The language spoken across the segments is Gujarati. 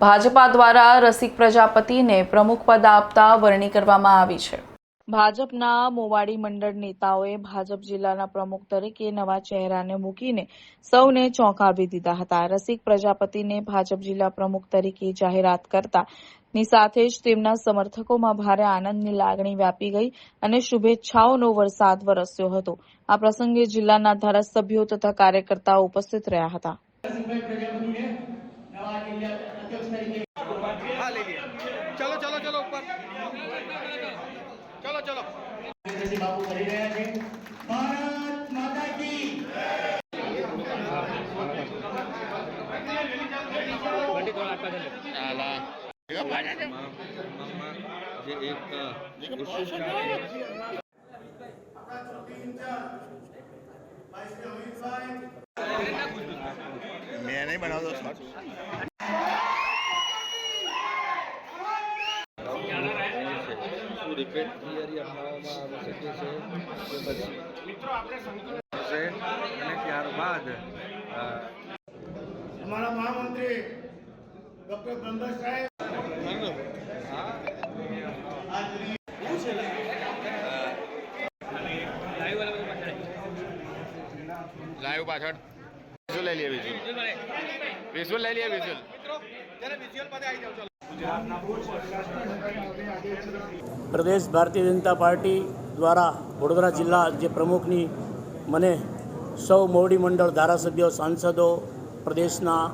ભાજપા દ્વારા રસિક પ્રજાપતિને પ્રમુખ પદ આપતા વરણી કરવામાં આવી છે. ભાજપના મોવાડી મંડળ નેતાઓએ ભાજપ જિલ્લાના પ્રમુખ તરીકે નવા ચહેરાને મૂકીને સૌને ચોંકાવી દીધા હતા. રસિક પ્રજાપતિને ભાજપ જિલ્લા પ્રમુખ તરીકે જાહેરાત કરતા ની સાથે જ તેમના સમર્થકોમાં ભારે આનંદની લાગણી વ્યાપી ગઈ અને શુભેચ્છાઓનો વરસાદ વરસ્યો હતો. આ પ્રસંગે જિલ્લાના ધારાસભ્યો તથા કાર્યકર્તાઓ ઉપસ્થિત રહ્યા હતા. हाँ ले लिया चलो चलो चलो ऊपर चलो चलो બાપુ કરી રહ્યા છે ભારત માતા કી જે એક શું રિપીટ થિયરી અપનાવવામાં આવી શકે છે અને ત્યારબાદ અમારા મહામંત્રી ડોક્ટર બ્રહ્મદાસ સાહેબ. લાઈવ પાછળ. વિઝ્યુઅલ લઈ લઈએ વિઝ્યુઅલ. વિઝ્યુઅલ લઈ લઈએ વિઝુઅલ પ્રદેશ ભારતીય જનતા પાર્ટી દ્વારા વડોદરા જિલ્લા જે પ્રમુખની મને સૌ મોવડી મંડળ ધારાસભ્યો, સાંસદો, પ્રદેશના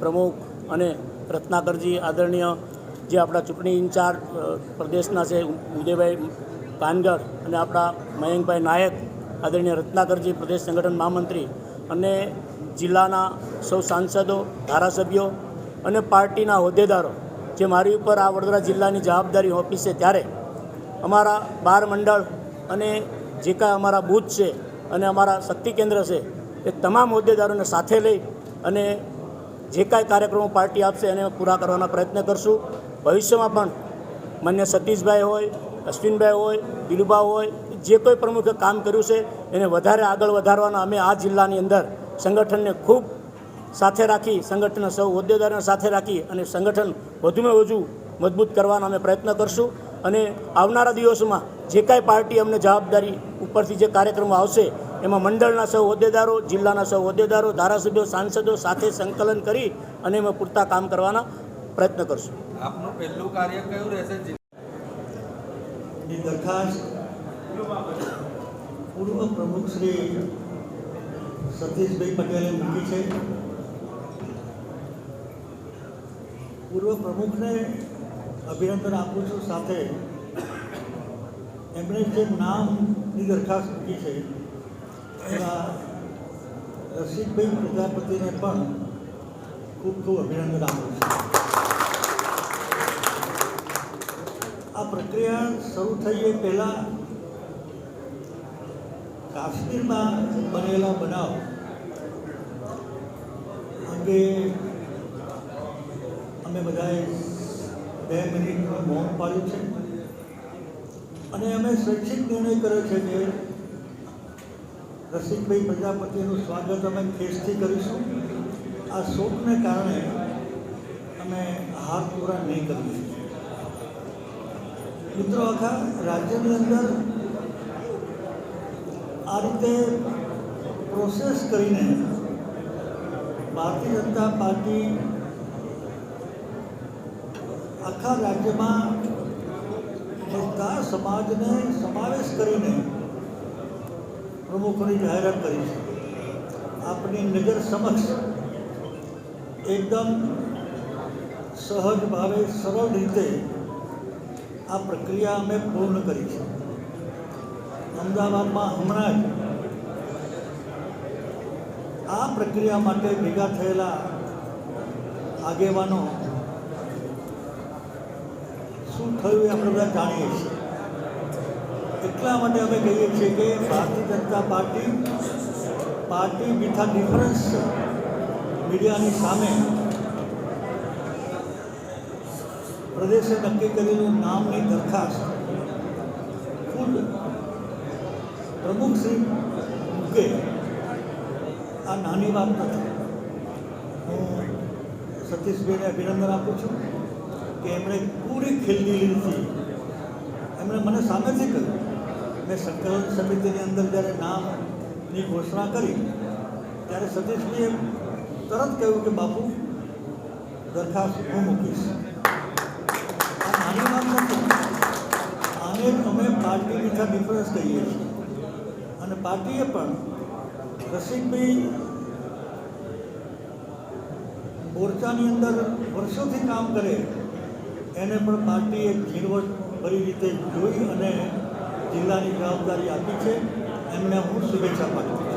પ્રમુખ અને રત્નાકરજી આદરણીય જે આપણા ચૂંટણી ઇન્ચાર્જ પ્રદેશના છે ઉદયભાઈ કાનગર અને આપણા મયંકભાઈ નાયક, આદરણીય રત્નાકરજી, પ્રદેશ સંગઠન મહામંત્રી અને જિલ્લાના સૌ સાંસદો, ધારાસભ્યો અને પાર્ટીના હોદ્દેદારો જે મારી ઉપર આ વડોદરા જિલ્લાની જવાબદારી ઓફિસ છે ત્યારે અમારા બાર મંડળ અને જે કાંઈ અમારા બૂથ છે અને અમારા શક્તિ કેન્દ્ર છે, એ તમામ હોદ્દેદારોને સાથે લઈ અને જે કાંઈ કાર્યક્રમો પાર્ટી આપશે એને પૂરા કરવાના પ્રયત્ન કરશું. ભવિષ્યમાં પણ માન્ય સતીશભાઈ હોય, અશ્વિનભાઈ હોય દિલુભા હોય, જે કોઈ પ્રમુખે કામ કર્યું છે, એને વધારે આગળ વધારવાના અમે આ જિલ્લાની અંદર સંગઠનને ખૂબ સાથે રાખી સંગઠનના સૌ હોદ્દેદારોને સાથે રાખી અને સંગઠન વધુમાં વધુ મજબૂત કરવાનો અમે પ્રયત્ન કરશું. અને આવનારા દિવસોમાં જે કાંઈ પાર્ટી અમને જવાબદારી ઉપરથી જે કાર્યક્રમો આવશે એમાં મંડળના સૌ હોદ્દેદારો જિલ્લાના સૌ હોદ્દેદારો ધારાસભ્યો સાંસદો સાથે સંકલન કરી અને એમાં પૂરતા કામ કરવાના પ્રયત્ન કરશું. આપનું પહેલું કાર્ય કયું રહેશે? પૂર્વ પ્રમુખ શ્રી સતીશભાઈ પટેલે મૂકી છે. પૂર્વ પ્રમુખને અભિનંદન આપું છું. સાથે એમણે જે નામની દરખાસ્ત મૂકી છે, એવા રસિકભાઈ પ્રજાપતિને પણ ખૂબ ખૂબ અભિનંદન આપું છું. આ પ્રક્રિયા શરૂ થઈ એ પહેલાં કાશ્મીરમાં બનેલા બનાવ અંગે બધાએ બે મિનિટનું મૌન પાડ્યું છે. અને અમે સ્વૈચ્છિક નિર્ણય કર્યો છે કે રસિકભાઈ પ્રજાપતિનું સ્વાગત અમે ખેસથી કરીશું. આ શોકને કારણે અમે હાથ પૂરા નહીં કરીએ મિત્રો, આખા રાજ્યની અંદર આ રીતે પ્રોસેસ કરીને ભારતીય જનતા પાર્ટી આખા રાજ્યમાં બધા સમાજને સમાવેશ કરીને પ્રમુખોની જાહેરાત કરી છે. આપની નજર સમક્ષ એકદમ સહજ ભાવે, સરળ રીતે આ પ્રક્રિયા અમે પૂર્ણ કરી છે. અમદાવાદમાં હમણાં જ આ પ્રક્રિયા માટે ભેગા થયેલા આગેવાનો શું થયું એ આપણે બધા જાણીએ છીએ. એટલા માટે અમે કહીએ છીએ કે Bharatiya Janata Party party with a difference મીડિયાની સામે પ્રદેશે નક્કી કરેલું નામની દરખાસ્ત ખુદ પ્રમુખ શ્રી મૂકે. આ નાની વાત નથી. હું સતીશ સતીશભાઈને અભિનંદન આપું છું. કે એમણે પૂરી ખીલદિલીથી એમણે મને સામેથી કહ્યું. મેં સંકલન સમિતિની અંદર જ્યારે નામની ઘોષણા કરી, ત્યારે સતીશજીએ તરત કહ્યું કે, બાપુ, દરખાસ્ત હું મૂકીશ. આ નાની નથી. આને અમે પાર્ટી વિથા ડિફરન્સ કહીએ છીએ. અને પાર્ટીએ પણ રસિકભાઈ મોરચાની અંદર વર્ષોથી કામ કરે એને પણ પાર્ટીએ ઝીણવટ ભરી રીતે જોઈ અને જિલ્લાની જવાબદારી આપી છે. એમને હું શુભેચ્છા પાઠવું છું.